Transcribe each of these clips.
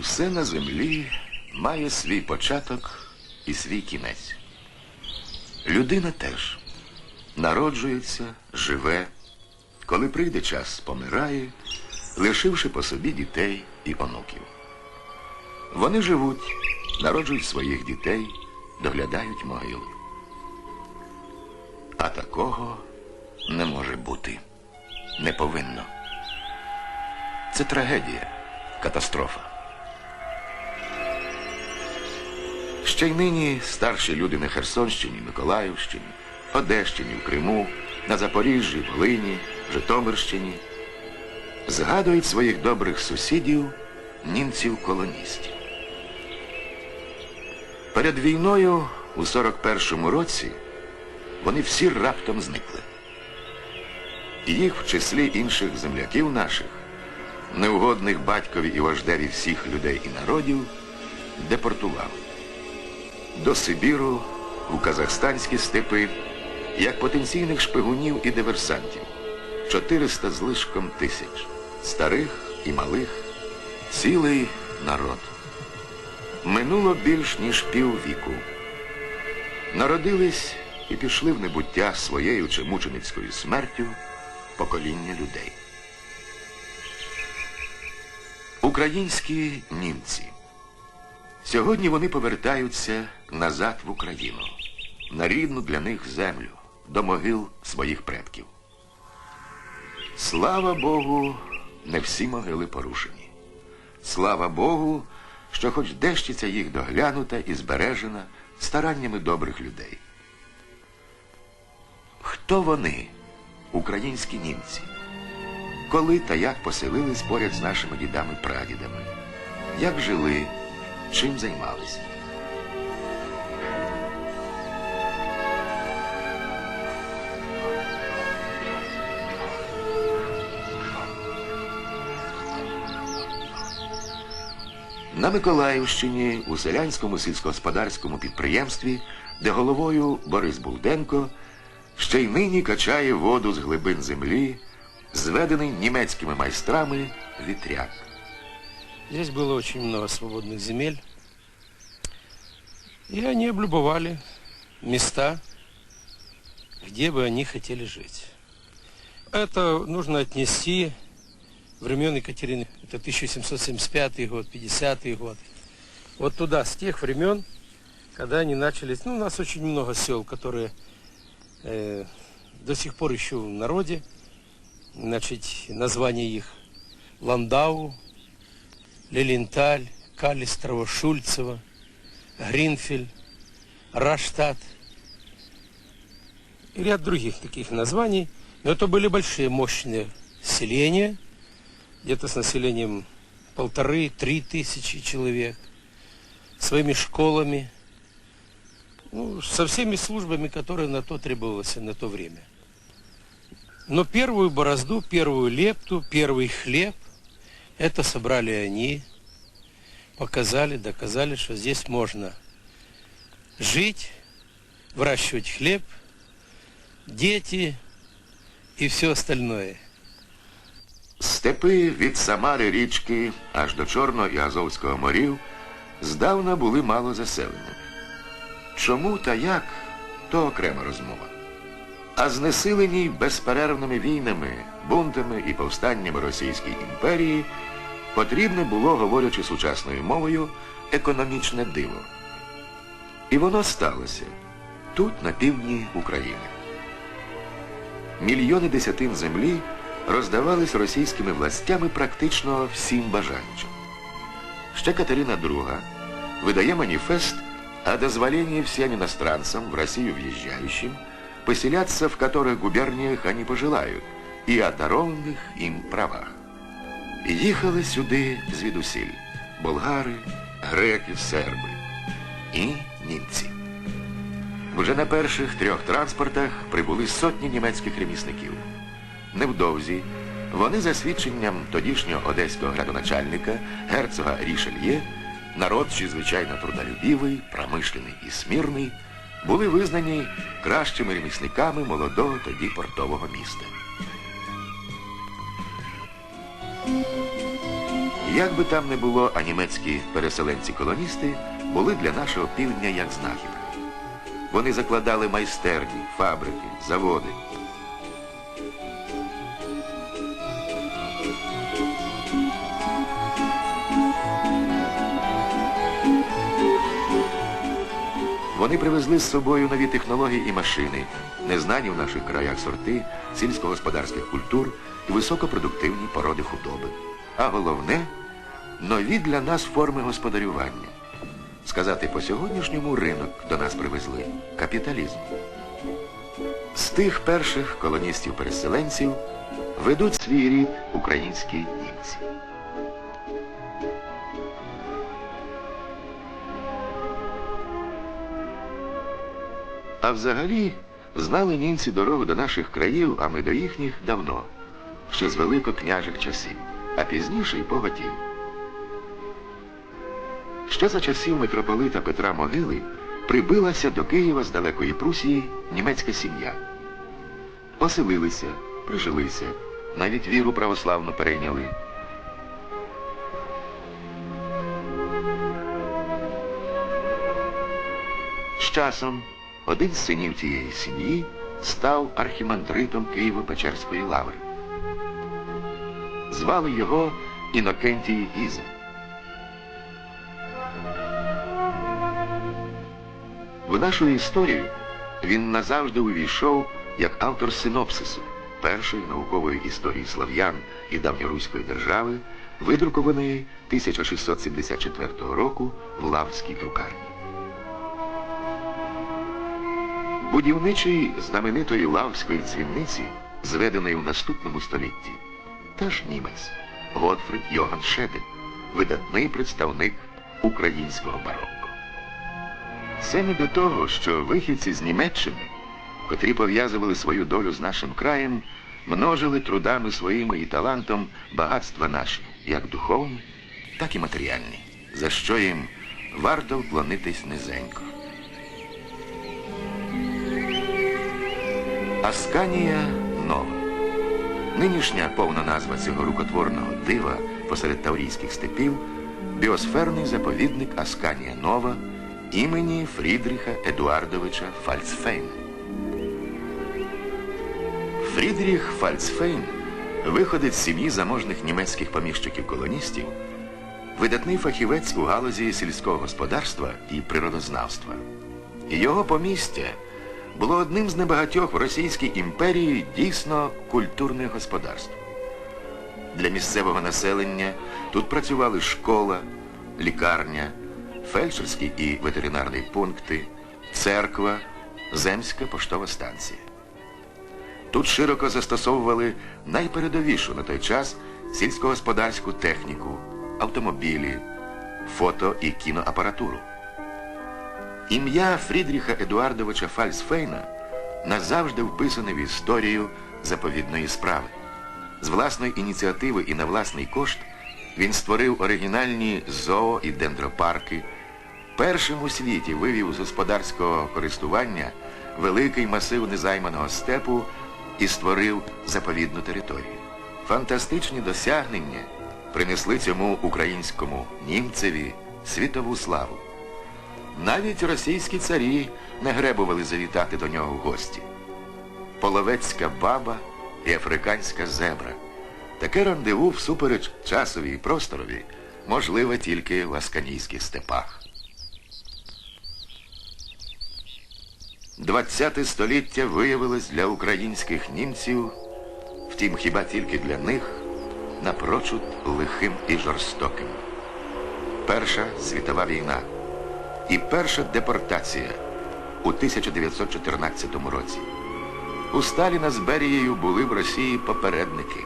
Все на землі має свій початок і свій кінець. Людина теж народжується, живе, коли прийде час, помирає, лишивши по собі дітей і онуків. Вони живуть, народжують своїх дітей, доглядають могили. А такого не може бути. Не повинно. Це трагедія, катастрофа. Ще й нині старші люди на Херсонщині, Миколаївщині, Одещині, в Криму, на Запоріжжі, Волині, Житомирщині згадують своїх добрих сусідів, німців-колоністів. Перед війною у 41-му році вони всі раптом зникли. І їх в числі інших земляків наших, неугодних батькові і вождеві всіх людей і народів, депортували. До Сибіру, у казахстанські степи, як потенційних шпигунів і диверсантів. 400 з лишком тисяч, старих і малих, цілий народ. Минуло більш ніж піввіку. Народились і пішли в небуття своєю чи мученицькою смертю покоління людей. Українські німці. Сьогодні вони повертаються назад в Україну, на рідну для них землю, до могил своїх предків. Слава Богу, не всі могили порушені. Слава Богу, що хоч дещиця їх доглянута і збережена стараннями добрих людей. Хто вони, українські німці? Коли та як поселились поряд з нашими дідами-прадідами? Як жили, чим займалися? На Миколаївщині у селянському сільськогосподарському підприємстві, де головою Борис Булденко ще й нині качає воду з глибин землі, зведений німецькими майстрами вітряк. Здесь было очень много свободных земель. И они облюбовали места, где бы они хотели жить. Это нужно отнести времен Екатерины. Это 1775 год, 50 год. Вот туда, с тех времен, когда они начали... Ну, у нас очень много сел, которые э, до сих пор еще в народе. Значит, название их Ландау, Лиленталь, Калистрово, Шульцево, Гринфель, Раштат и ряд других таких названий. Но это были большие, мощные селения, где-то с населением полторы-три тысячи человек, своими школами, ну, со всеми службами, которые на то требовалось на то время. Но первую борозду, первую лепту, первый хлеб, это собрали они, показали, доказали, что здесь можно жить, выращивать хлеб, дети и все остальное. Степи від Самари річки аж до Чорного і Азовського морів здавна були мало заселеними. Чому та як, то окрема розмова. А знесилені безперервними війнами, бунтами і повстаннями Російської імперії потрібне було, говорячи сучасною мовою, економічне диво. І воно сталося тут, на півдні України. Мільйони десятин землі роздавались російськими властями практично всім бажаючим. Ще Катерина II выдає маніфест о дозволении всем иностранцам, в Россию въезжающим, поселяться в которых губерниях они пожелают, и о дарованных им правах. Їхали сюди звідусіль болгари, греки, серби і німці. Вже на перших трьох транспортах прибули сотні німецьких ремісників. Невдовзі вони за свідченням тодішнього одеського градоначальника герцога Рішельє, народ чрезвичайно трудолюбивий, промишлений і смірний, були визнані кращими ремісниками молодого тоді портового міста. Як би там не було, а німецькі переселенці-колоністи були для нашого півдня як знахідка. Вони закладали майстерні, фабрики, заводи. Вони привезли з собою нові технології і машини, незнані в наших краях сорти сільськогосподарських культур і високопродуктивні породи худоби. А головне нові для нас форми господарювання. Сказати по сьогоднішньому ринок до нас привезли капіталізм. З тих перших колоністів-переселенців ведуть свій рід українські німці. А взагалі знали німці дорогу до наших країв, а ми до їхніх давно, ще з великокняжих часів, а пізніше й богатів. Ще за часів митрополита Петра Могили прибилася до Києва з далекої Прусії німецька сім'я. Поселилися, прижилися, навіть віру православну перейняли. З часом один з синів цієї сім'ї став архімандритом Києво-Печерської лаври. Звали його Інокентій Гізм. В нашу історію він назавжди увійшов як автор синопсису першої наукової історії слав'ян і давньоруської держави, видрукованої 1674 року в Лавській друкарні. Будівничий знаменитої Лавської дзвіниці, зведеної в наступному столітті, теж німець Готфрид Йоган Шедель, видатний представник українського барокко. Це не до того, що вихідці з Німеччини, котрі пов'язували свою долю з нашим краєм, множили трудами своїми і талантом багатства наші, як духовні, так і матеріальні, за що їм варто вклонитись низенько. Асканія Нова. Нинішня повна назва цього рукотворного дива посеред таврійських степів біосферний заповідник Асканія Нова імені Фрідріха Едуардовича Фальцфейна. Фрідріх Фальцфейн, виходець з сім'ї заможних німецьких поміщиків-колоністів, видатний фахівець у галузі сільського господарства і природознавства. Його помістя було одним з небагатьох в Російській імперії дійсно культурне господарство. Для місцевого населення тут працювали школа, лікарня, фельдшерські і ветеринарні пункти, церква, земська поштова станція. Тут широко застосовували найпередовішу на той час сільськогосподарську техніку, автомобілі, фото і кіноапаратуру. Ім'я Фрідріха Едуардовича Фальцфейна назавжди вписане в історію заповідної справи. З власної ініціативи і на власний кошт він створив оригінальні зоо і дендропарки, першим у світі вивів з господарського користування великий масив незайманого степу і створив заповідну територію. Фантастичні досягнення принесли цьому українському німцеві світову славу. Навіть російські царі не гребували завітати до нього в гості. Половецька баба і африканська зебра. Таке рандеву всупереч часові і просторові можливе тільки в асканійських степах. ХХ століття виявилось для українських німців, втім хіба тільки для них, напрочуд лихим і жорстоким. Перша світова війна і перша депортація у 1914 році. У Сталіна з Берією були в Росії попередники.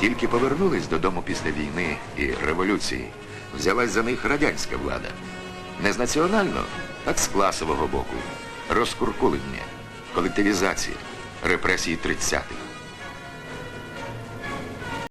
Тільки повернулись додому після війни і революції, взялась за них радянська влада. Не з національного, а з класового боку. Розкуркулення, колективізація, репресії 30-х.